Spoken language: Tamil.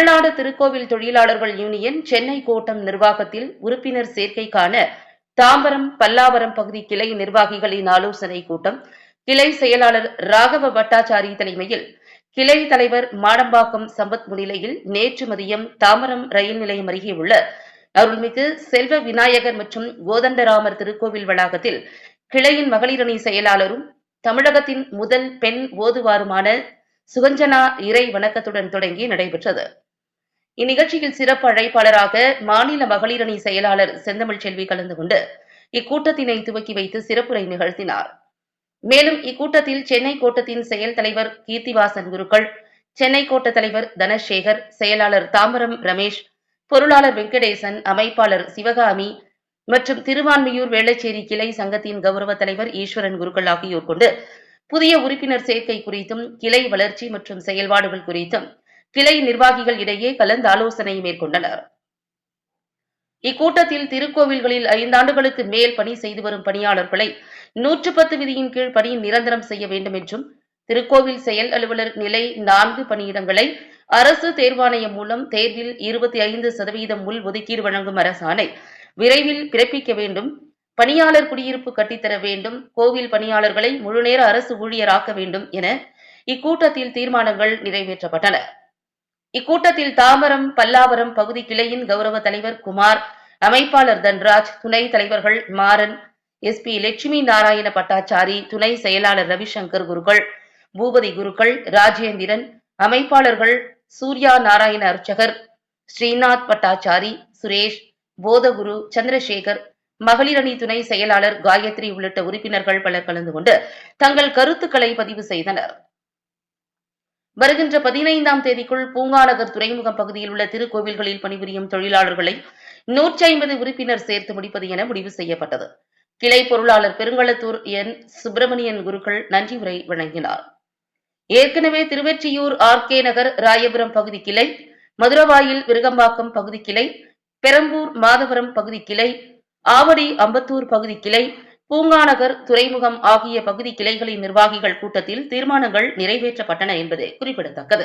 தமிழ்நாடு திருக்கோவில் தொழிலாளர்கள் யூனியன் சென்னை கோட்டம் நிர்வாகத்தில் உறுப்பினர் சேர்க்கைக்கான தாம்பரம் பல்லாவரம் பகுதி கிளை நிர்வாகிகளின் ஆலோசனை கூட்டம். கிளை செயலாளர் ராகவ பட்டாச்சாரி தலைமையில் கிளை தலைவர் மாடம்பாக்கம் சம்பத் முன்னிலையில் நேற்று மதியம் தாம்பரம் ரயில் நிலையம் அருகே உள்ள அருள்மிகு செல்வ விநாயகர் மற்றும் கோதண்டராமர் திருக்கோவில் வளாகத்தில் கிளையின் மகளிரணி செயலாளரும் தமிழகத்தின் முதல் பெண் ஓதுவாருமான சுகஞ்சனா இறை வணக்கத்துடன் தொடங்கி நடைபெற்றது. இந்நிகழ்ச்சியில் சிறப்பு அழைப்பாளராக மாநில மகளிரணி செயலாளர் செந்தமிழ் செல்வி கலந்து கொண்டு இக்கூட்டத்தினை துவக்கி வைத்து சிறப்புரை நிகழ்த்தினார். மேலும் இக்கூட்டத்தில் சென்னை கோட்டத்தின் செயல் தலைவர் கீர்த்திவாசன் குருக்கள் சென்னை கோட்ட தலைவர் தனசேகர் செயலாளர் தாம்பரம் ரமேஷ் பொருளாளர் வெங்கடேசன் அமைப்பாளர் சிவகாமி மற்றும் திருவான்மையூர் வேளச்சேரி கிளை சங்கத்தின் கௌரவ தலைவர் ஈஸ்வரன் குருக்கள் ஆகியோர் கொண்டு புதிய உறுப்பினர் சேர்க்கை குறித்தும் கிளை வளர்ச்சி மற்றும் செயல்பாடுகள் குறித்தும் கிளை நிர்வாகிகள் இடையே கலந்தாலோசனை மேற்கொண்டனர். இக்கூட்டத்தில் திருக்கோவில்களில் ஐந்தாண்டுகளுக்கு மேல் பணி செய்து வரும் பணியாளர்களை நூற்று பத்து விதியின் கீழ் பணி நிரந்தரம் செய்ய வேண்டும் என்றும் திருக்கோவில் செயல் அலுவலர் நிலை நான்கு பணியிடங்களை அரசு தேர்வாணையம் மூலம் தேர்வில் இருபத்தி ஐந்து சதவீதம் உள் ஒதுக்கீடு வழங்கும் அரசாணை விரைவில் பிறப்பிக்க வேண்டும் பணியாளர் குடியிருப்பு கட்டித்தர வேண்டும் கோவில் பணியாளர்களை முழுநேர அரசு ஊழியராக்க வேண்டும் என இக்கூட்டத்தில் தீர்மானங்கள் நிறைவேற்றப்பட்டன. இக்கூட்டத்தில் தாம்பரம் பல்லாவரம் பகுதி கிளையின் கௌரவ தலைவர் குமார் அமைப்பாளர் தன்ராஜ் துணை தலைவர்கள் மாறன் எஸ்பி லட்சுமி நாராயண பட்டாச்சாரி துணை செயலாளர் ரவிசங்கர் குருக்கள் பூபதி குருக்கள் ராஜேந்திரன் அமைப்பாளர்கள் சூர்யா நாராயண அர்ச்சகர் ஸ்ரீநாத் பட்டாச்சாரி சுரேஷ் போதகுரு சந்திரசேகர் மகளிரணி துணை செயலாளர் காயத்ரி உள்ளிட்ட உறுப்பினர்கள் பலர் கலந்து கொண்டு தங்கள் கருத்துக்களை பதிவு செய்தனர். வருகின்ற பதினைந்தாம் தேதிக்குள் பூங்காநகர் துறைமுகம் பகுதியில் உள்ள திருக்கோவில்களில் பணிபுரியும் தொழிலாளர்களை நூற்றி ஐம்பது உறுப்பினர் சேர்த்து முடிப்பது என முடிவு செய்யப்பட்டது. கிளை பொருளாளர் பெருங்களத்தூர் என். சுப்பிரமணியன் குருக்கள் நன்றி உரை வழங்கினார். ஏற்கனவே திருவெற்றியூர் ஆர்கே நகர் ராயபுரம் பகுதி கிளை மதுரவாயில் விருகம்பாக்கம் பகுதி கிளை பெரம்பூர் மாதவரம் பகுதி கிளை ஆவடி அம்பத்தூர் பகுதி கிளை பூங்காநகர் துறைமுகம் ஆகிய பகுதி கிளைகளின் நிர்வாகிகள் கூட்டத்தில் தீர்மானங்கள் நிறைவேற்றப்பட்டன என்பது குறிப்பிடத்தக்கது.